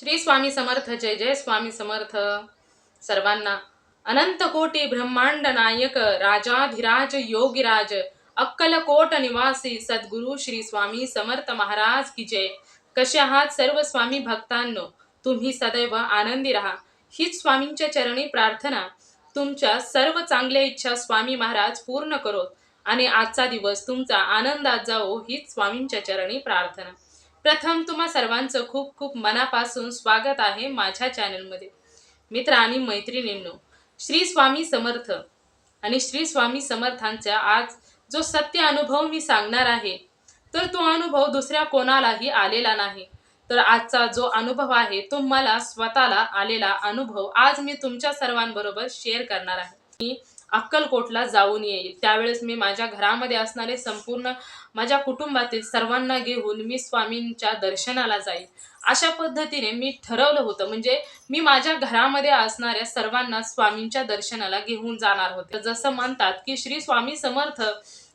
श्री स्वामी समर्थ जय जय स्वामी समर्थ सर्वांना. अनंत कोटी ब्रह्मांड नायक राजाधिराज योगीराज अक्कलकोट निवासी सद्गुरु श्री स्वामी समर्थ महाराज की जय. कसे आहात सर्व स्वामी भक्तांनो? तुम्ही सदैव आनंदी राहा. हीच स्वामींच्या चरणी प्रार्थना. तुमच्या सर्व चांगल्या इच्छा स्वामी महाराज पूर्ण करोत. आणि आजचा दिवस तुमचा आनंदात जावो हीच स्वामींच्या चरणी प्रार्थना. प्रथम तुम्हा सर्वांचं खूप खूप मनापासून स्वागत आहे माझ्या चॅनलमध्ये. मित्र आणि मैत्रिणींनो श्री स्वामी समर्थ आणि श्री स्वामी समर्थांचा आज जो सत्य अनुभव मी सांगणार आहे तर तो अनुभव दुसऱ्या कोणालाही आलेला नाही. तर आजचा जो अनुभव आहे तो मला स्वतःला आलेला अनुभव आज मी तुमच्या सर्वांबरोबर शेअर करणार आहे. अक्कलकोटला जाऊन येईल. त्यावेळेस मी माझ्या घरामध्ये असणारे संपूर्ण माझ्या कुटुंबातील सर्वांना घेऊन मी स्वामींच्या दर्शनाला जाईल. अशा पद्धतीने मी ठरवलं होतं. म्हणजे मी माझ्या घरामध्ये असणाऱ्या सर्वांना स्वामींच्या दर्शनाला घेऊन जाणार होते. जसं म्हणतात की श्री स्वामी समर्थ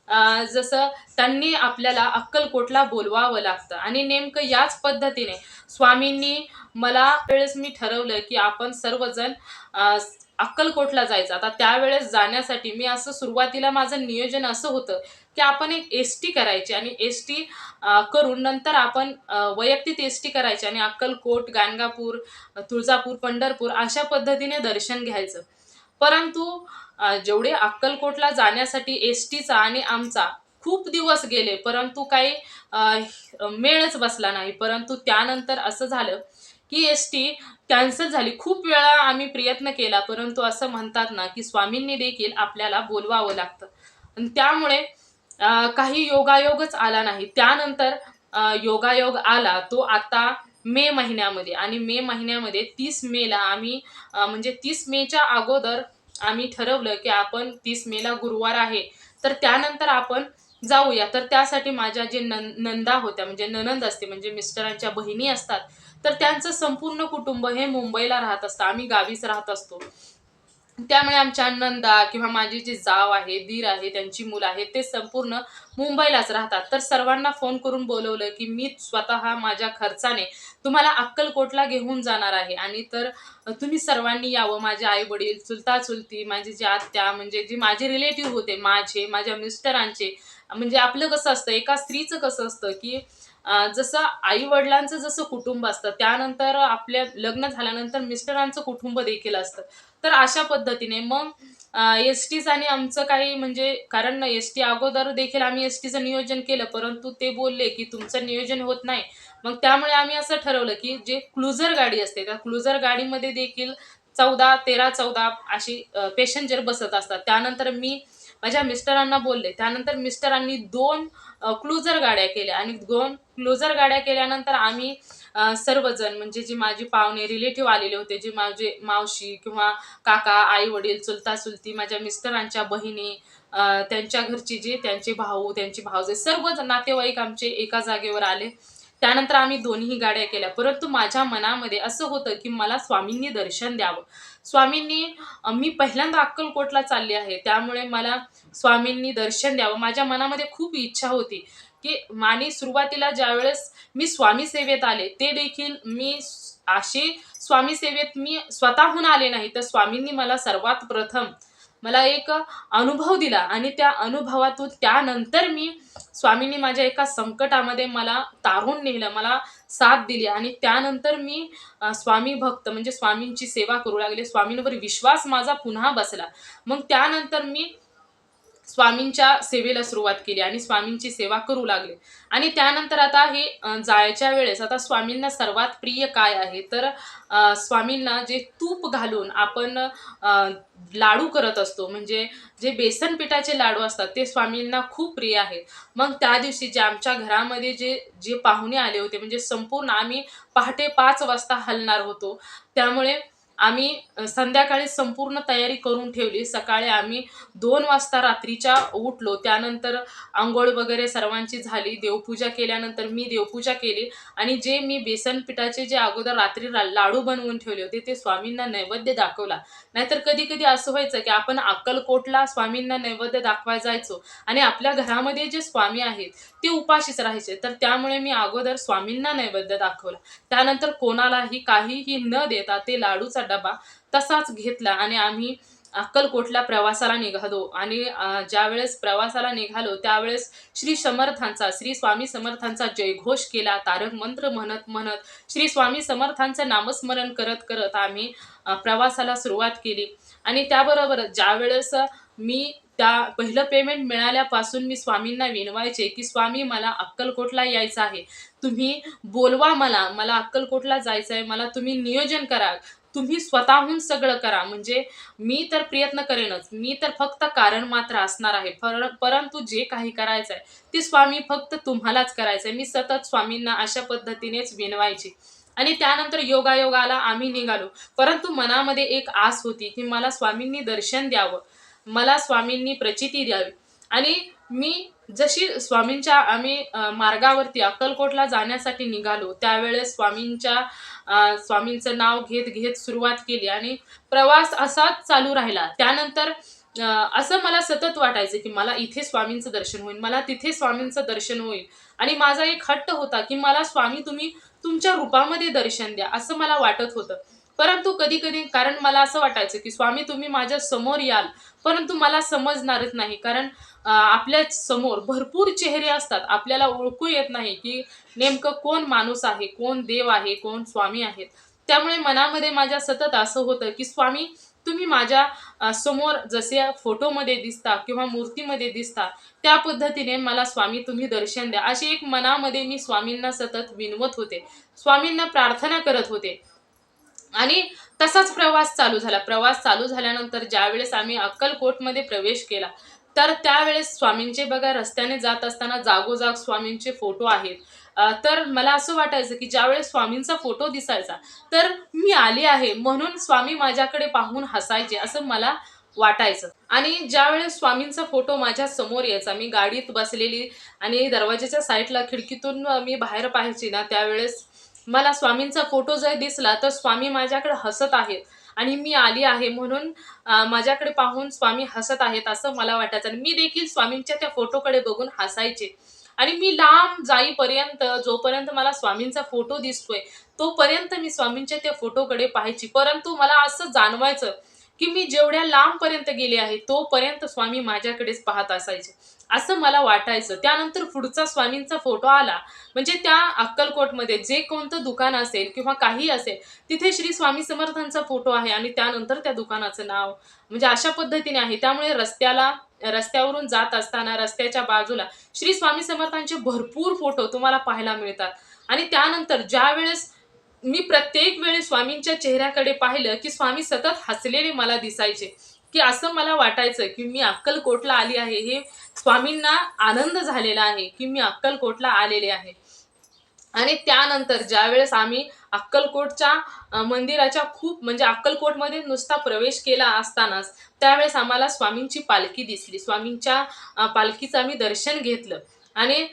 अं, जसं त्यांनी आपल्याला अक्कलकोटला बोलवावं लागतं. आणि नेमकं याच पद्धतीने स्वामींनी मला वेळेस मी ठरवलं की आपण सर्वजण अक्कलकोटला जायचं. आता त्यावेळेस जाण्यासाठी मी असं सुरुवातीला माझं नियोजन असं होतं की आपण एक एस टी करायची आणि एस टी करून नंतर आपण वैयक्तिक एस टी करायची आणि अक्कलकोट गाणगापूर तुळजापूर पंढरपूर अशा पद्धतीने दर्शन घ्यायचं. परंतु जेवढे अक्कलकोटला जाण्यासाठी एस टीचा आणि आमचा खूप दिवस गेले परंतु काही मेळच बसला नाही. परंतु त्यानंतर असं झालं की एस टी कॅन्सल झाली. खूप वेळा आम्ही प्रयत्न केला परंतु असं म्हणतात ना की स्वामींनी देखील आपल्याला बोलवावं लागतं. आणि त्यामुळे काही योगायोगच आला नाही. त्यानंतर योगायोग आला तो आता मे महिन्यामध्ये. आणि मे महिन्यामध्ये तीस मेला आम्ही म्हणजे तीस मेच्या अगोदर आम्ही ठरवलं की आपण तीस मेला गुरुवार आहे. तर त्यानंतर आपण जाऊया. तर त्यासाठी माझ्या जे नं नंदा होत्या म्हणजे ननंद असते म्हणजे मिस्टरांच्या बहिणी असतात तर त्यांचं संपूर्ण कुटुंब हे मुंबईला राहत असतं. आम्ही गावीच राहत असतो. त्यामुळे आमच्या नंदा किंवा माझी जी जाव आहे दीर आहे त्यांची मुलं आहेत ते संपूर्ण मुंबईलाच राहतात. तर सर्वांना फोन करून बोलवलं की मी स्वतः माझ्या खर्चाने तुम्हाला अक्कलकोटला घेऊन जाणार आहे. आणि तर तुम्ही सर्वांनी यावं माझे आई वडील चुलता चुलती माझी म्हणजे जी आत्या म्हणजे जे माझे रिलेटिव्ह होते माझे माझ्या मिस्टरांचे म्हणजे आपलं कसं असतं एका स्त्रीचं कसं असतं की जसं आई वडिलांचं जसं कुटुंब असतं त्यानंतर आपल्या लग्न झाल्यानंतर मिस्टरांचं कुटुंब देखील असतं. तर अशा पद्धतीने मग एस टीच आणि आमचं काही म्हणजे कारण एस टी अगोदर देखील आम्ही एस टीचं नियोजन केलं परंतु ते बोलले की तुमचं नियोजन होत नाही. मग त्यामुळे आम्ही असं ठरवलं की जे क्लुझर गाडी असते त्या क्लुझर गाडीमध्ये देखील चौदा तेरा चौदा अशी पेशंजर बसत असतात. त्यानंतर मी माझ्या मिस्टरांना बोलले. त्यानंतर मिस्टरांनी दोन क्लोजर गाड्या केल्या आणि दोन क्लोजर गाड्या केल्यानंतर आम्ही सर्वजण म्हणजे जे माझी पाहुणे रिलेटिव्ह आलेले होते जे माझे मावशी किंवा काका आई वडील चुलता चुलती माझ्या मिस्टरांच्या बहिणी त्यांच्या घरची जे त्यांचे भाऊ त्यांचे भावजे सर्वच नातेवाईक आमचे एका जागेवर आले. त्यानंतर आम्ही दोन्ही गाड्या केल्या. परंतु माझ्या मनामध्ये असं होतं की मला स्वामींनी दर्शन द्यावं. स्वामींनी मी पहिल्यांदा अक्कलकोटला चालले आहे. त्यामुळे मला स्वामींनी दर्शन द्यावं. माझ्या मनामध्ये खूप इच्छा होती की माने सुरुवातीला ज्यावेळेस मी स्वामी सेवेत आले ते देखील मी अशी स्वामी सेवेत मी स्वतःहून आले नाही तर स्वामींनी मला सर्वात प्रथम मला एक अनुभव दिला आणि त्या अनुभवातून त्यानंतर मी स्वामींनी माझ्या एका संकटामध्ये मला तारून नेलं मला साथ दिली आणि त्यानंतर मी स्वामी भक्त म्हणजे स्वामींची सेवा करू लागले. स्वामींवर विश्वास माझा पुन्हा बसला. मग त्यानंतर मी स्वामींच्या सेवेला सुरुवात केली आणि स्वामींची सेवा करू लागले. आणि त्यानंतर आता हे जायच्या वेळेस आता स्वामींना सर्वात प्रिय काय आहे? तर स्वामींना जे तूप घालून आपण लाडू करत असतो म्हणजे जे बेसन पिठाचे लाडू असतात ते स्वामींना खूप प्रिय आहेत मग त्या दिवशी जे आमच्या घरामध्ये जे जे पाहुणे आले होते म्हणजे संपूर्ण आम्ही पहाटे पाच वाजता हलणार होतो. त्यामुळे आम्ही संध्याकाळी संपूर्ण तयारी करून ठेवली. सकाळी आम्ही दोन वाजता रात्रीच्या उठलो. त्यानंतर आंघोळ वगैरे सर्वांची झाली. देवपूजा केल्यानंतर मी देवपूजा केली आणि जे मी बेसन पिठाचे जे अगोदर रात्री ला- लाडू बनवून ठेवले होते ते स्वामींना नैवेद्य दाखवला. नाहीतर कधी कधी असं व्हायचं की आपण अक्कलकोटला स्वामींना नैवेद्य दाखवायला जायचो आणि आपल्या घरामध्ये जे स्वामी आहेत ते उपाशीच राहायचे. तर त्यामुळे मी अगोदर स्वामींना नैवेद्य दाखवला. त्यानंतर कोणालाही काहीही न देता ते लाडूचा डबा तसाच घेतला आणि आम्ही अक्कलकोटला प्रवासाला निघालो. आणि ज्यावेळेस प्रवासाला निघालो त्यावेळेस श्री समर्थांचा श्री स्वामी समर्थांचा जयघोष केला. तारक मंत्र म्हणत म्हणत श्री स्वामी समर्थांचं नामस्मरण करत करत आम्ही प्रवासाला सुरुवात केली. आणि त्याबरोबर ज्यावेळेस मी त्या पहिलं पेमेंट मिळाल्यापासून मी स्वामींना विनवायचे की स्वामी मला अक्कलकोटला यायचं आहे. तुम्ही बोलवा मला. मला अक्कलकोटला जायचं आहे. मला तुम्ही नियोजन करा. तुम्ही स्वतःहून सगळं करा. म्हणजे मी तर प्रयत्न करेनच. मी तर फक्त कारण मात्र असणार आहे. पर परंतु जे काही करायचं आहे ते स्वामी फक्त तुम्हालाच करायचं आहे मी सतत स्वामींना अशा पद्धतीनेच विनवायचे. आणि त्यानंतर योगायोगाला आम्ही निघालो. परंतु मनामध्ये एक आस होती की मला स्वामींनी दर्शन द्यावं. मला स्वामींनी प्रचिती द्यावी. आणि मी जशी स्वामींच्या आम्ही मार्गावरती अक्कलकोटला जाण्यासाठी निघालो त्यावेळेस स्वामींच्या स्वामींचं नाव घेत घेत सुरुवात केली आणि प्रवास असाच चालू राहिला. त्यानंतर असं मला सतत वाटायचं की मला इथे स्वामींचं दर्शन होईल मला तिथे स्वामींचं दर्शन होईल. आणि माझा एक हट्ट होता की मला स्वामी तुम्ही तुमच्या रूपामध्ये दर्शन द्या असं मला वाटत होतं. परंतु कधी कधी कारण मला असं वाटायचं की स्वामी तुम्ही माझ्यासमोर याल परंतु मला समजणारच नाही. कारण आपल्यासमोर भरपूर चेहरे असतात. आपल्याला ओळखू येत नाही की नेमकं कोण माणूस आहे कोण देव आहे कोण स्वामी आहेत. त्यामुळे मनामध्ये माझ्या सतत असं होतं की स्वामी तुम्ही माझ्यासमोर जसे फोटोमध्ये दिसता किंवा मूर्तीमध्ये दिसता त्या पद्धतीने मला स्वामी तुम्ही दर्शन द्या. अशी एक मनामध्ये मी स्वामींना सतत विनवत होते. स्वामींना प्रार्थना करत होते. आणि तसाच प्रवास चालू झाला. प्रवास चालू झाल्यानंतर ज्यावेळेस आम्ही अक्कलकोटमध्ये प्रवेश केला तर त्यावेळेस स्वामींचे बघा रस्त्याने जात असताना जागोजाग स्वामींचे फोटो आहेत. तर मला असं वाटायचं की ज्यावेळेस स्वामींचा फोटो दिसायचा तर मी आले आहे म्हणून स्वामी माझ्याकडे पाहून हसायचे असं मला वाटायचं. आणि ज्यावेळेस स्वामींचा फोटो माझ्यासमोर यायचा मी गाडीत बसलेली आणि दरवाजाच्या साईडला खिडकीतून मी बाहेर पाहायची ना त्यावेळेस मला स्वामींचा फोटो जर दिसला तर स्वामी माझ्याकडे हसत आहेत. आणि मी आली आहे म्हणून माझ्याकडे पाहून स्वामी हसत आहेत असं मला वाटायचं. आणि मी देखील स्वामींच्या त्या फोटोकडे बघून हसायचे. आणि मी लांब जाईपर्यंत जोपर्यंत मला स्वामींचा फोटो दिसतोय तोपर्यंत मी स्वामींच्या त्या फोटोकडे पाहायची. परंतु मला असं जाणवायचं की मी जेवढ्या लांबपर्यंत गेले आहे तोपर्यंत स्वामी माझ्याकडेच पाहत असायचे. असं मला वाटायचं. त्यानंतर पुढचा स्वामींचा फोटो आला. म्हणजे त्या अक्कलकोटमध्ये जे कोणतं दुकान असेल किंवा काही असेल तिथे श्री स्वामी समर्थांचा फोटो आहे आणि त्यानंतर त्या दुकानाचं नाव. म्हणजे अशा पद्धतीने आहे. त्यामुळे रस्त्याला रस्त्यावरून जात असताना रस्त्याच्या बाजूला श्री स्वामी समर्थांचे भरपूर फोटो तुम्हाला पाहायला मिळतात. आणि त्यानंतर ज्या वेळेस मी प्रत्येक वेळी स्वामींच्या चेहऱ्याकडे पाहिलं की स्वामी सतत हसलेले मला दिसायचे. की असं मला वाटायचं की मी अक्कलकोटला आली आहे. हे स्वामींना आनंद झालेला आहे की मी अक्कलकोटला आलेले आहे. आणि त्यानंतर ज्यावेळेस आम्ही अक्कलकोटच्या मंदिराच्या खूप म्हणजे अक्कलकोटमध्ये नुसता प्रवेश केला असतानाच त्यावेळेस आम्हाला स्वामींची पालखी दिसली. स्वामींच्या पालखीचं आम्ही दर्शन घेतलं. आणि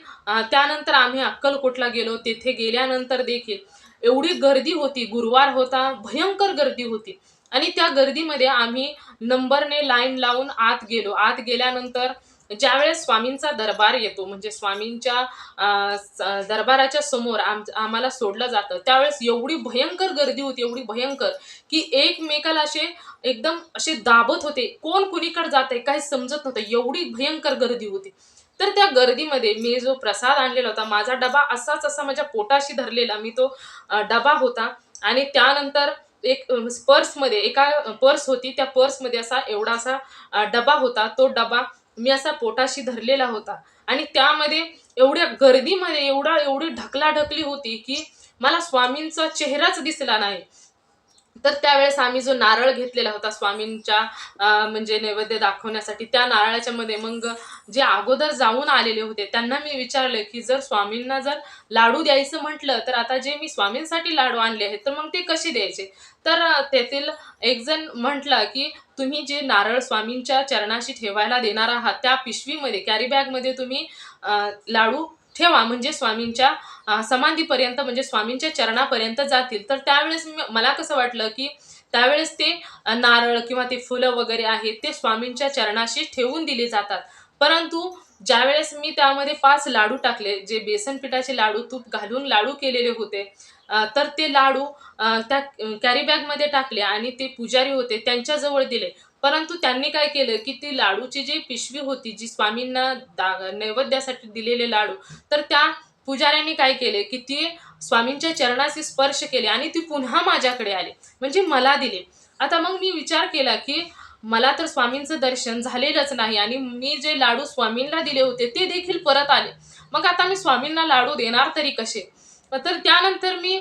त्यानंतर आम्ही अक्कलकोटला गेलो. तेथे गेल्यानंतर देखील एवढी गर्दी होती गुरुवार होता भयंकर गर्दी होती. आणि त्या गर्दीमध्ये आम्ही नंबरने लाईन लावून आत गेलो. आत गेल्यानंतर ज्यावेळेस स्वामींचा दरबार येतो म्हणजे स्वामींच्या दरबाराच्या समोर आम आम्हाला सोडलं जातं त्यावेळेस एवढी भयंकर गर्दी होती एवढी भयंकर की एकमेकाला असे एकदम असे दाबत होते. कोण कुणीकडे जात आहे काही समजत नव्हतं. एवढी भयंकर गर्दी होती. तर त्या गर्दीमध्ये मी जो प्रसाद आणलेला होता माझा डबा असाच असा माझ्या पोटाशी धरलेला. मी तो डबा होता आणि त्यानंतर एक पर्समध्ये एका पर्स होती त्या पर्समध्ये असा एवढा असा डबा होता. तो डबा मी असा पोटाशी धरलेला होता आणि त्यामध्ये एवढ्या गर्दीमध्ये एवढा एवढी ढकलाढकली होती की मला स्वामींचा चेहराच दिसला नाही. तर त्यावेळेस आम्ही जो नारळ घेतलेला होता स्वामींच्या म्हणजे नैवेद्य दाखवण्यासाठी त्या नारळाच्या मध्ये मग जे अगोदर जाऊन आलेले होते त्यांना मी विचारलं की जर स्वामींना जर लाडू द्यायचं म्हटलं तर आता जे मी स्वामींसाठी लाडू आणले आहेत तर मग ते कसे द्यायचे? तर तेथील एक जण म्हटला की तुम्ही जे नारळ स्वामींच्या चरणाशी ठेवायला देणार आहात त्या पिशवीमध्ये कॅरी बॅगमध्ये तुम्ही लाडू ठेवा म्हणजे स्वामींच्या समाधीपर्यंत म्हणजे स्वामींच्या चरणापर्यंत जातील. तर त्यावेळेस मी- मला कसं वाटलं की त्यावेळेस ते नारळ किंवा ते फुलं वगैरे आहेत ते स्वामींच्या चरणाशी ठेवून दिली जातात. परंतु ज्यावेळेस मी त्यामध्ये पाच लाडू टाकले जे बेसन पिठाचे लाडू तूप घालून लाडू केलेले होते तर ते लाडू त्या कॅरीबॅगमध्ये टाकले आणि ते पुजारी होते त्यांच्याजवळ दिले. परंतु त्यांनी काय केलं की ती लाडूची जी पिशवी होती जी स्वामींना दा नैवेद्यासाठी दिलेले लाडू तर त्या पुजाऱ्यांनी काय केले? की ती स्वामींच्या चरणाशी स्पर्श केले आणि ती पुन्हा माझ्याकडे आली. म्हणजे मला दिले. आता मग मी विचार केला की मला तर स्वामींचं दर्शन झालेलंच नाही आणि मी जे लाडू स्वामींना दिले होते ते देखील परत आले. मग आता मी स्वामींना लाडू देणार तरी कसे? तर त्यानंतर मी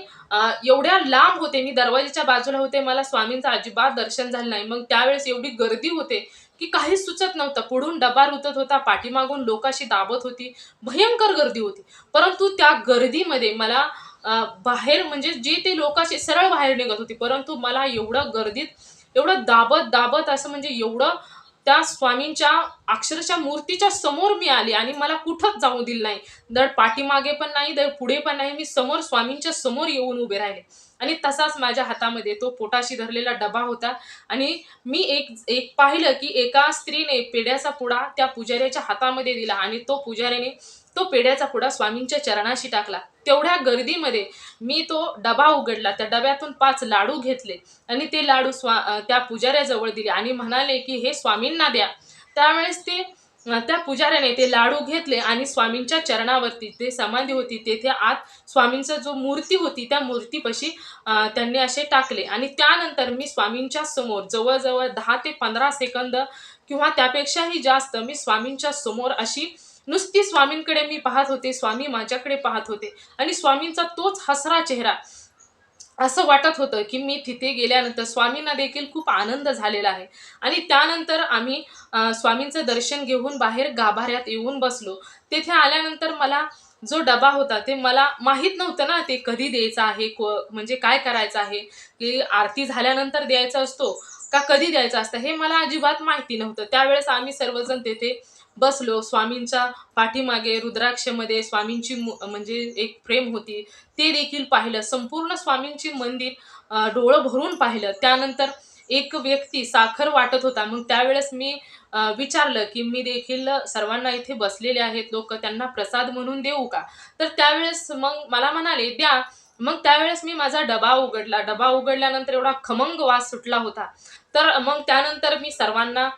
एवढ्या लांब होते मी दरवाजेच्या बाजूला होते मला स्वामींचं अजिबात दर्शन झालं नाही. मग त्यावेळेस एवढी गर्दी होते की काहीच सुचत नव्हतं. पुढून डबा रुतत होता पाठीमागून लोकाशी दाबत होती भयंकर गर्दी होती. परंतु त्या गर्दीमध्ये मला बाहेर म्हणजे जे ते लोकाशी सरळ बाहेर निघत होती. परंतु मला एवढं गर्दीत एवढं दाबत दाबत असं म्हणजे एवढं त्या स्वामींच्या अक्षरशः मूर्तीच्या समोर मी आली आणि मला कुठंच जाऊ दिलं नाही. दर पाठीमागे पण नाही दर पुढे पण नाही मी समोर स्वामींच्या समोर येऊन उभे राहिले. आणि तसाच माझ्या हातामध्ये तो पोटाशी धरलेला डबा होता. आणि मी एक एक पाहिलं की एका स्त्रीने पेड्याचा पुडा त्या पुजाऱ्याच्या हातामध्ये दिला आणि तो पुजाऱ्याने तो पेढ्याचा पुडा स्वामींच्या चरणाशी टाकला. तेवढ्या गर्दीमध्ये मी तो डबा उघडला. त्या डब्यातून पाच लाडू घेतले आणि ते लाडू स्वा त्या पुजाऱ्याजवळ दिले आणि म्हणाले की हे स्वामींना द्या. त्यावेळेस ते त्या पुजाऱ्याने ते लाडू घेतले आणि स्वामींच्या चरणावरती ते समाधी होती. तेथे आत स्वामींचा जो मूर्ती होती त्या मूर्तीपाशी त्यांनी असे टाकले आणि त्यानंतर मी स्वामींच्या समोर जवळजवळ दहा ते पंधरा सेकंद किंवा त्यापेक्षाही जास्त मी स्वामींच्या समोर अशी नुसती स्वामींकडे मी पाहत होते स्वामी माझ्याकडे पाहत होते. आणि स्वामींचा तोच हसरा चेहरा. असं वाटत होतं की मी तिथे गेल्यानंतर स्वामींना देखील खूप आनंद झालेला आहे. आणि त्यानंतर आम्ही स्वामींचं दर्शन घेऊन बाहेर गाभाऱ्यात येऊन बसलो. तेथे आल्यानंतर मला जो डबा होता ते मला माहीत नव्हतं ना ते कधी द्यायचं आहे को म्हणजे काय करायचं आहे? की आरती झाल्यानंतर द्यायचा असतो का कधी द्यायचं असतं? हे मला अजिबात माहिती नव्हतं. त्यावेळेस आम्ही सर्वजण तेथे बसलो स्वामींच्या पाठीमागे रुद्राक्षमध्ये स्वामींची मु- म्हणजे एक फ्रेम होती ते देखील पाहिलं. संपूर्ण स्वामींची मंदिर डोळं भरून पाहिलं. त्यानंतर एक व्यक्ती साखर वाटत होता. मग त्यावेळेस मी विचारलं की मी देखील सर्वांना इथे बसलेले आहेत. लोक त्यांना प्रसाद म्हणून देऊ का? तर त्यावेळेस मग मला म्हणाले द्या. मग त्यावेळेस मी माझा डबा उघडला. डबा उघडल्यानंतर एवढा खमंग वास सुटला होता. तर मग त्यानंतर मी सर्वांना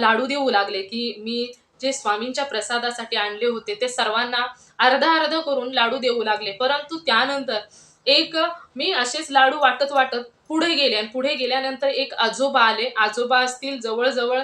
लाडू देऊ लागले की मी जे स्वामींच्या प्रसादासाठी आणले होते ते सर्वांना अर्धा अर्ध करून लाडू देऊ लागले. परंतु त्यानंतर एक मी असेच लाडू वाटत वाटत पुढे गेले आणि पुढे गेल्यानंतर एक आजोबा आले. आजोबा असतील जवळजवळ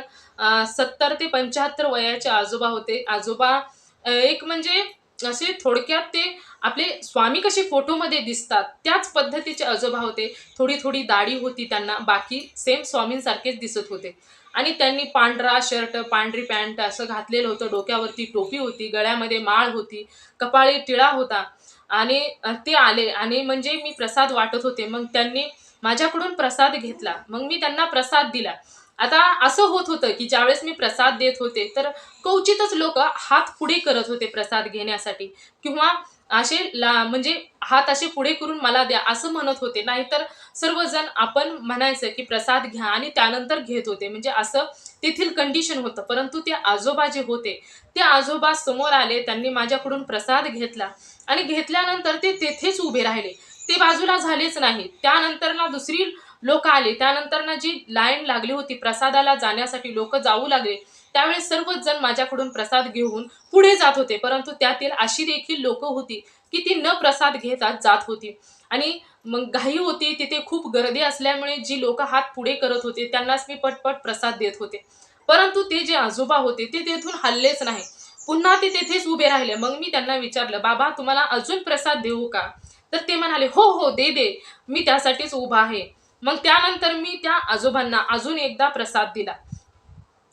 सत्तर ते पंच्याहत्तर वयाचे आजोबा होते. आजोबा एक म्हणजे असे थोडक्यात ते आपले स्वामी कसे फोटोमध्ये दिसतात त्याच पद्धतीचे आजोबा होते. थोडी थोडी दाढी होती त्यांना बाकी सेम स्वामींसारखेच दिसत होते. आणि त्यांनी पांढरा शर्ट पांढरी पॅन्ट असं घातलेलं होतं. डोक्यावरती टोपी होती गळ्यामध्ये माळ होती कपाळी टिळा होता. आणि ते आले आणि म्हणजे मी प्रसाद वाटत होते. मग त्यांनी माझ्याकडून प्रसाद घेतला. मग मी त्यांना प्रसाद दिला. आता असं होत होतं की ज्यावेळेस मी प्रसाद देत होते तर क्वचितच लोक हात पुढे करत होते प्रसाद घेण्यासाठी. किंवा असे ला म्हणजे हात असे पुढे करून मला द्या असं म्हणत होते. नाहीतर सर्वजण आपण म्हणायचं की प्रसाद घ्या आणि त्यानंतर घेत होते. म्हणजे असं तेथील कंडिशन होतं. परंतु ते आजोबा जे होते ते आजोबा समोर आले त्यांनी माझ्याकडून प्रसाद घेतला आणि घेतल्यानंतर ते तेथेच उभे राहिले. ते बाजूला झालेच नाही. त्यानंतर ना दुसरी लोक आले. त्यानंतर ना जी लाईन लागली होती प्रसादाला जाण्यासाठी लोक जाऊ लागले. त्यावेळेस सर्वच जण माझ्याकडून प्रसाद घेऊन पुढे जात होते परंतु त्यातील अशी देखील लोक होती की ती न प्रसाद घेता जात होती. आणि मग घाई होती तिथे खूप गर्दी असल्यामुळे जी लोक हात पुढे करत होते त्यांनाच मी पटपट प्रसाद देत होते. परंतु ते जे आजोबा होते ते तेथून हल्लेच नाही. पुन्हा ते तेथेच उभे राहिले. मग मी त्यांना विचारलं बाबा तुम्हाला अजून प्रसाद देऊ का? तर ते म्हणाले हो हो दे दे. मी त्यासाठीच उभा आहे. मग त्यानंतर मी त्या आजोबांना अजून एकदा प्रसाद दिला.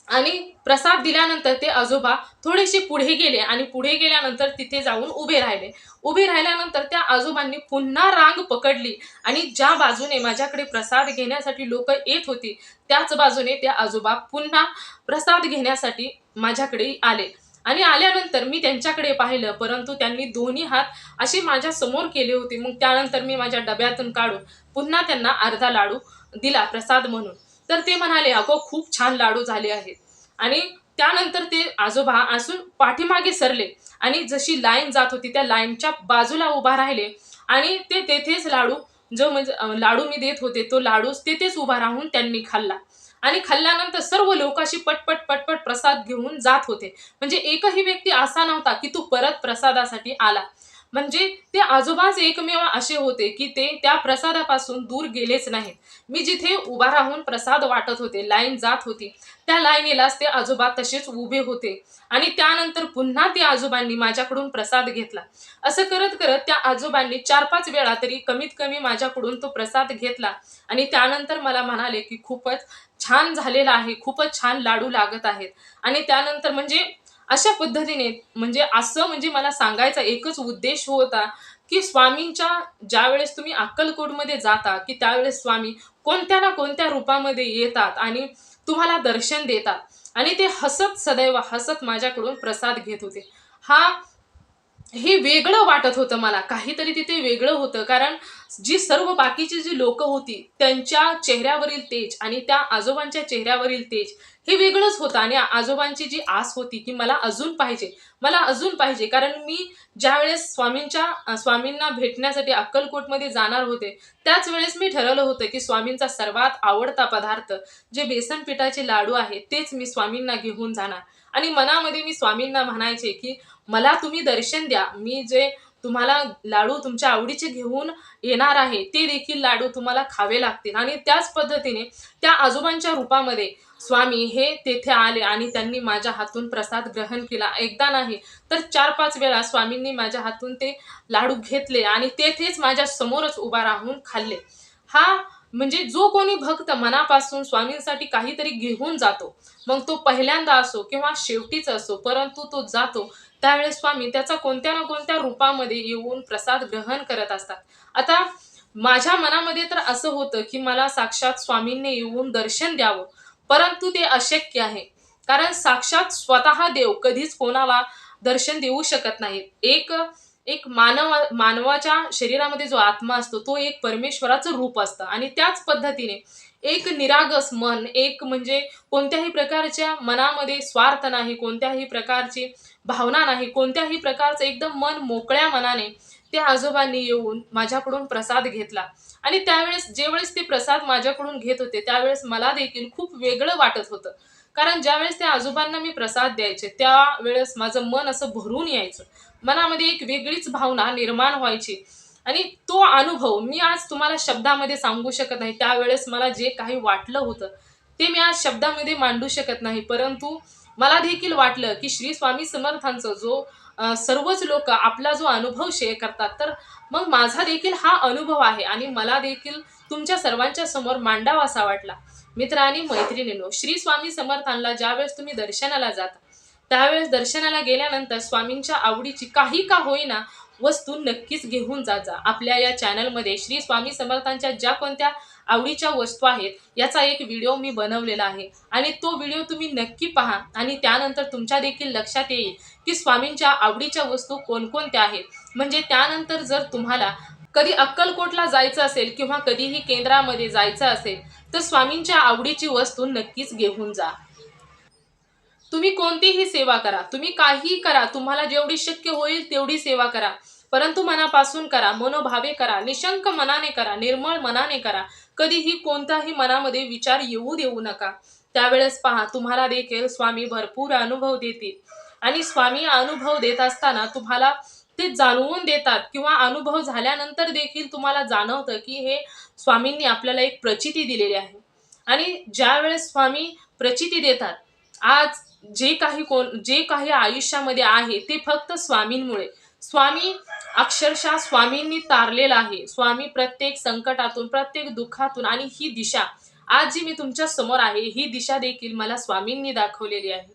आणि प्रसाद दिल्यानंतर ते आजोबा थोडेसे पुढे गेले आणि पुढे गेल्यानंतर तिथे जाऊन उभे राहिले. उभे राहिल्यानंतर त्या आजोबांनी पुन्हा रांग पकडली आणि ज्या बाजूने माझ्याकडे प्रसाद घेण्यासाठी लोक येत होती त्याच बाजूने त्या आजोबा पुन्हा प्रसाद घेण्यासाठी माझ्याकडे आले. आणि आल्यानंतर मी त्यांच्याकडे पाहिलं परंतु त्यांनी दोन्ही हात असे माझ्यासमोर केले होते. मग त्यानंतर मी माझ्या डब्यातून काढून पुन्हा त्यांना अर्धा लाडू दिला प्रसाद म्हणून. तर ते म्हणाले अगो खूप छान लाडू झाले आहेत. आणि त्यानंतर ते आजोबा असून पाठीमागे सरले आणि जशी लाईन जात होती त्या लाईनच्या बाजूला उभा राहिले आणि ते तेथेच लाडू जो म्हणजे लाडू मी देत होते तो लाडू तेथेच उभा राहून त्यांनी खाल्ला. आणि खाल्ल्यानंतर सर्व लोक अशी पटपट पटपट प्रसाद घेऊन जात होते. म्हणजे एकही व्यक्ती असा नव्हता की तू परत प्रसादासाठी आला. म्हणजे ते आजोबाच एकमेव असे होते की ते त्या प्रसादापासून दूर गेलेच नाहीत. मी जिथे उभा राहून प्रसाद वाटत होते लाईन जात होती त्या लाईनीलाच ते आजोबा तसेच उभे होते. आणि त्यानंतर पुन्हा त्या आजोबांनी माझ्याकडून प्रसाद घेतला. असं करत करत त्या आजोबांनी चार पाच वेळा तरी कमीत कमी माझ्याकडून तो प्रसाद घेतला. आणि त्यानंतर मला म्हणाले की खूपच छान झालेला आहे खूपच छान लाडू लागत आहेत. आणि त्यानंतर म्हणजे अशा पद्धतीने म्हणजे असं म्हणजे मला सांगायचा एकच उद्देश होता की स्वामींच्या ज्यावेळेस तुम्ही अक्कलकोटमध्ये जाता की त्यावेळेस स्वामी कोणत्या ना कोणत्या रूपामध्ये येतात आणि तुम्हाला दर्शन देतात. आणि ते हसत सदैव हसत माझ्याकडून प्रसाद घेत होते. हा हे वेगळं वाटत होतं मला. काहीतरी तिथे वेगळं होतं. कारण जी सर्व बाकीची जी लोक होती त्यांच्या चेहऱ्यावरील तेज आणि त्या आजोबांच्या चेहऱ्यावरील तेज हे वेगळंच होतं आणि आजोबांची जी आस होती की मला अजून पाहिजे. मला अजून पाहिजे. कारण मी ज्यावेळेस स्वामींच्या स्वामींना भेटण्यासाठी अक्कलकोटमध्ये जाणार होते त्याच वेळेस मी ठरवलं होतं की स्वामींचा सर्वात आवडता पदार्थ जे बेसन पिठाचे लाडू आहे तेच मी स्वामींना घेऊन जाणार. आणि मनामध्ये मी स्वामींना म्हणायचे की मला तुम्ही दर्शन द्या. मी जे तुम्हाला लाडू तुमच्या आवडीचे घेऊन येणार आहे ते देखील लाडू तुम्हाला खावे लागतील. आणि त्याच पद्धतीने त्या आजोबांच्या रूपामध्ये स्वामी हे तेथे आले आणि त्यांनी माझ्या हातून प्रसाद ग्रहण केला. एकदा नाही तर चार पाच वेळा स्वामींनी माझ्या हातून ते लाडू घेतले आणि तेथेच माझ्या समोरच उभा राहून खाल्ले. हा म्हणजे जो कोणी भक्त मनापासून स्वामींसाठी काहीतरी घेऊन जातो मग तो पहिल्यांदा असो किंवा शेवटीच असो परंतु तो जातो त्यावेळेस स्वामी त्याचा कोणत्या ना कोणत्या रूपामध्ये येऊन प्रसाद ग्रहण करत असतात. आता माझ्या मनामध्ये तर असं होतं की मला साक्षात स्वामींनी येऊन दर्शन द्यावं परंतु ते अशक्य आहे. कारण साक्षात स्वतः देव कधीच कोणाला दर्शन देऊ शकत नाहीत एक एक मानव मानवाच्या शरीरामध्ये जो आत्मा असतो तो एक परमेश्वराचं रूप असतं. आणि त्याच पद्धतीने एक निरागस मन एक म्हणजे कोणत्याही प्रकारच्या मनामध्ये स्वार्थ नाही कोणत्याही प्रकारची भावना नाही कोणत्याही प्रकारचं एकदम मन मोकळ्या मनाने त्या आजोबांनी येऊन माझ्याकडून प्रसाद घेतला. आणि त्यावेळेस ज्यावेळेस ते प्रसाद माझ्याकडून घेत होते त्यावेळेस मला देखील खूप वेगळं वाटत होतं. कारण ज्यावेळेस त्या आजोबांना मी प्रसाद द्यायचे त्यावेळेस माझं मन असं भरून यायचं. मनामध्ये एक वेगळीच भावना निर्माण व्हायची. आणि तो अनुभव मी आज तुम्हाला शब्दामध्ये सांगू शकत नाही. त्यावेळेस मला जे काही वाटलं होतं ते मी आज शब्दामध्ये मांडू शकत नाही. परंतु मला देखील वाटलं की श्री स्वामी समर्थांचा जो सर्वच लोक आपला जो अनुभव शेअर करतात तर मग माझा देखील हा अनुभव आहे. आणि मला देखील तुमच्या सर्वांच्या समोर मांडावा असा वाटला. मित्र आणि मैत्रिणींनो श्री स्वामी समर्थांना ज्यावेळेस तुम्ही दर्शनाला जाता त्यावेळेस दर्शनाला गेल्यानंतर स्वामींच्या आवडीची काही का होईना वस्तू नक्कीच घेऊन जा जा आपल्या या चॅनलमध्ये श्री स्वामी समर्थांच्या ज्या कोणत्या आवडीच्या वस्तू आहेत याचा एक व्हिडिओ मी बनवलेला आहे. आणि तो व्हिडिओ तुम्ही नक्की पहा आणि त्यानंतर तुमच्या देखील लक्षात येईल की स्वामींच्या आवडीच्या वस्तू कोणकोणत्या आहेत. म्हणजे त्यानंतर जर तुम्हाला कधी अक्कलकोटला जायचं असेल किंवा कधीही केंद्रामध्ये जायचं असेल तर स्वामींच्या आवडीची वस्तू नक्कीच घेऊन जा. तुम्ही कोणतीही सेवा करा. तुम्ही काहीही करा. तुम्हाला जेवढी शक्य होईल तेवढी सेवा करा. परंतु मनापासून करा. मनोभावे करा. निशंक मनाने करा. निर्मळ मनाने करा. कधीही कोणताही मनामध्ये विचार येऊ देऊ नका. त्यावेळेस पहा तुम्हाला देखील स्वामी भरपूर अनुभव देतील. आणि स्वामी अनुभव देत असताना तुम्हाला ते जाणवून देतात किंवा अनुभव झाल्यानंतर देखील तुम्हाला जाणवतं की हे स्वामींनी आपल्याला एक प्रचिती दिलेली आहे. आणि ज्या वेळेस स्वामी प्रचिती देतात आज जे काही कोण जे काही आयुष्यामध्ये आहे ते फक्त स्वामींमुळे. स्वामी अक्षरशः स्वामींनी तारलेलं आहे. स्वामी प्रत्येक संकटातून प्रत्येक दुःखातून आणि ही दिशा. आज जी मी तुमच्यासमोर आहे ही दिशा देखील मला स्वामींनी दाखवलेली आहे.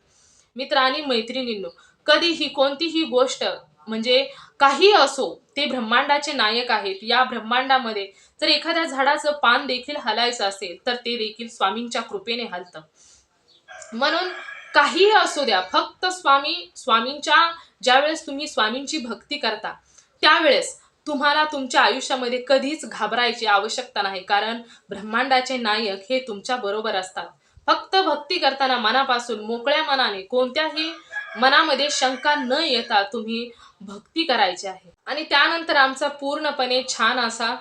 मित्र आणि मैत्रिणींनो कधीही कोणतीही गोष्ट म्हणजे काही असो ते ब्रह्मांडाचे नायक आहेत. या ब्रह्मांडामध्ये जर एखाद्या झाडाचं पान देखील हलायचं असेल तर ते देखील स्वामींच्या कृपेने हलतं. म्हणून काहीही असू द्या फक्त स्वामी स्वामींच्या ज्यावेळेस तुम्ही स्वामींची भक्ती करता त्यावेळेस तुम्हाला तुमच्या आयुष्यामध्ये कधीच घाबरायची आवश्यकता नाही. कारण ब्रह्मांडाचे नायक हे तुमच्या बरोबर असतात. फक्त भक्ती करताना मनापासून मोकळ्या मनाने कोणत्याही मनामध्ये शंका न येता तुम्ही भक्ती करायची आहे. आणि त्यानंतर आमचा पूर्णपणे छान असा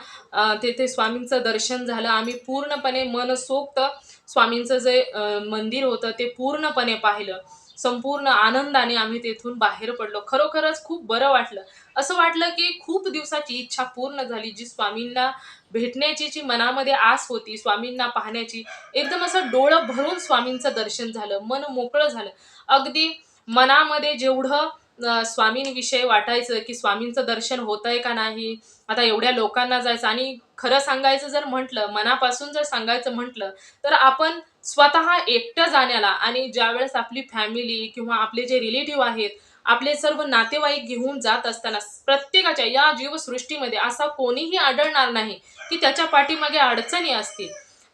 तेथे स्वामींचं दर्शन झालं. आम्ही पूर्णपणे मनसोक्त स्वामींचं जे मंदिर होतं ते पूर्णपणे पाहिलं. संपूर्ण आनंदाने आम्ही तेथून बाहेर पडलो. खरोखरच खूप बरं वाटलं. असं वाटलं की खूप दिवसाची इच्छा पूर्ण झाली जी स्वामींना भेटण्याची जी मनामध्ये आस होती स्वामींना पाहण्याची. एकदम असं डोळं भरून स्वामींचं दर्शन झालं मन मोकळं झालं. अगदी मनामध्ये जेवढं स्वामींविषयी वाटायचं की स्वामींचं दर्शन होतंय का नाही? आता एवढ्या लोकांना जायचं आणि खरं सांगायचं जर म्हटलं मनापासून जर सांगायचं म्हटलं तर आपण स्वतः एकटं जाण्याला आणि ज्यावेळेस आपली फॅमिली किंवा आपले जे रिलेटिव्ह आहेत आपले सर्व नातेवाईक घेऊन जात असताना प्रत्येकाच्या या जीवसृष्टीमध्ये असा कोणीही आढळणार नाही की त्याच्या पाठीमागे अडचणी असतील.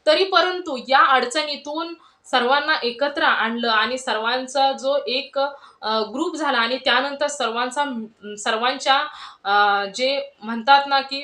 तरी परंतु या अडचणीतून सर्वांना एकत्र आणलं आणि सर्वांचा जो एक ग्रुप झाला आणि त्यानंतर सर्वांचा सर्वांच्या जे म्हणतात ना की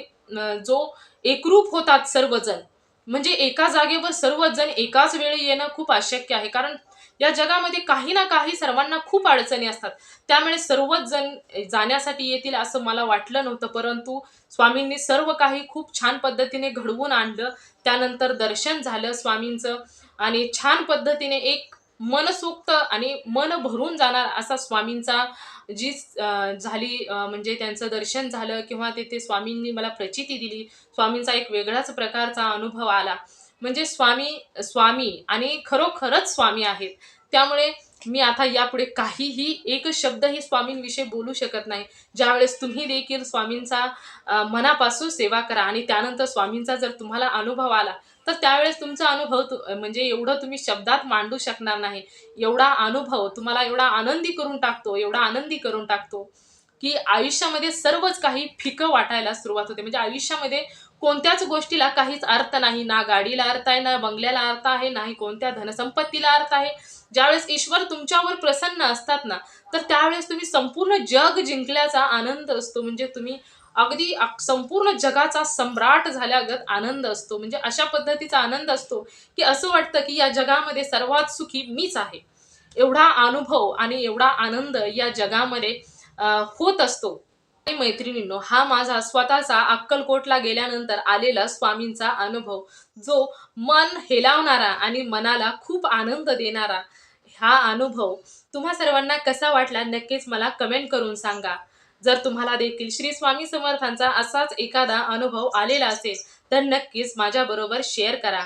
जो एकरूप होतात सर्वजण. म्हणजे एका जागेवर सर्वजण एकाच वेळी येणं खूप अशक्य आहे. कारण या जगामध्ये काही ना काही सर्वांना खूप अडचणी असतात. त्यामुळे सर्वच जण जाण्यासाठी येतील असं मला वाटलं नव्हतं. परंतु स्वामींनी सर्व काही खूप छान पद्धतीने घडवून आणलं. त्यानंतर दर्शन झालं. स्वामींचं आणि छान पद्धतीने एक मनसोक्त आणि मन भरून जाणार असा स्वामींचा जी झाली म्हणजे त्यांचं दर्शन झालं किंवा तिथे स्वामींनी मला प्रचिती दिली स्वामींचा एक वेगळाच प्रकारचा अनुभव आला. म्हणजे स्वामी स्वामी आणि खरोखरच स्वामी आहेत. त्यामुळे मी आता यापुढे काहीही एक शब्दही स्वामींविषयी बोलू शकत नाही. ज्यावेळेस तुम्ही देखील स्वामींचा मनापासून सेवा करा आणि त्यानंतर स्वामींचा जर तुम्हाला अनुभव आला तर त्यावेळेस तुमचा अनुभव तु- म्हणजे एवढं तुम्ही शब्दात मांडू शकणार नाही. एवढा अनुभव तुम्हाला एवढा आनंदी करून टाकतो एवढा आनंदी करून टाकतो की आयुष्यामध्ये सर्वच काही फिकं वाटायला सुरुवात होते. म्हणजे आयुष्यामध्ये कोणत्याच गोष्टीला काहीच अर्थ नाही. ना गाडीला अर्थ आहे ना बंगल्याला अर्थ आहे नाही कोणत्या धनसंपत्तीला अर्थ आहे. ज्यावेळेस ईश्वर तुमच्यावर प्रसन्न असतात ना तर त्यावेळेस तुम्ही संपूर्ण जग जिंकल्याचा आनंद असतो. म्हणजे तुम्ही अगदी संपूर्ण जगाचा सम्राट झाल्यागत आनंद असतो. म्हणजे अशा पद्धतीचा आनंद असतो की असं वाटतं की या जगामध्ये सर्वात सुखी मीच आहे. एवढा अनुभव आणि एवढा आनंद या जगामध्ये होत असतो. मैत्रिणींनो हा माझा स्वतःचा अक्कलकोटला गेल्यानंतर आलेला स्वामींचा अनुभव जो मन हेलावणारा आणि मनाला खूप आनंद देणारा हा अनुभव तुम्हा सर्वांना कसा वाटला नक्कीच मला कमेंट करून सांगा. जर तुम्हाला देखील श्री स्वामी समर्थांचा असाच एखादा अनुभव आलेला असेल तर नक्कीच माझ्याबरोबर शेअर करा.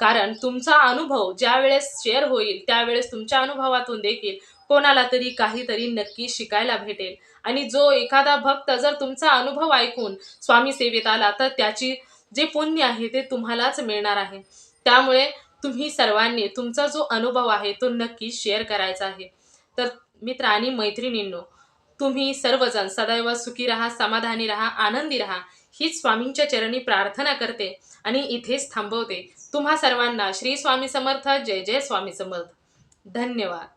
कारण तुमचा अनुभव ज्या वेळेस शेअर होईल त्यावेळेस तुमच्या अनुभवातून देखील कोणाला तरी काहीतरी नक्की शिकायला भेटेल. आणि जो एखादा भक्त जर तुमचा अनुभव ऐकून स्वामी सेवेत आला तर त्याची जे पुण्य आहे ते तुम्हालाच मिळणार आहे. त्यामुळे तुम्ही सर्वांनी तुमचा जो अनुभव आहे तो नक्की शेअर करायचा आहे. तर मित्र आणि मैत्रिणींनो तुम्ही सर्वजण सदैव सुखी राहा समाधानी राहा आनंदी राहा. हीच स्वामींच्या चरणी प्रार्थना करते आणि इथेच थांबवते. तुम्हा सर्वांना श्री स्वामी समर्थ जय जय स्वामी समर्थ. धन्यवाद.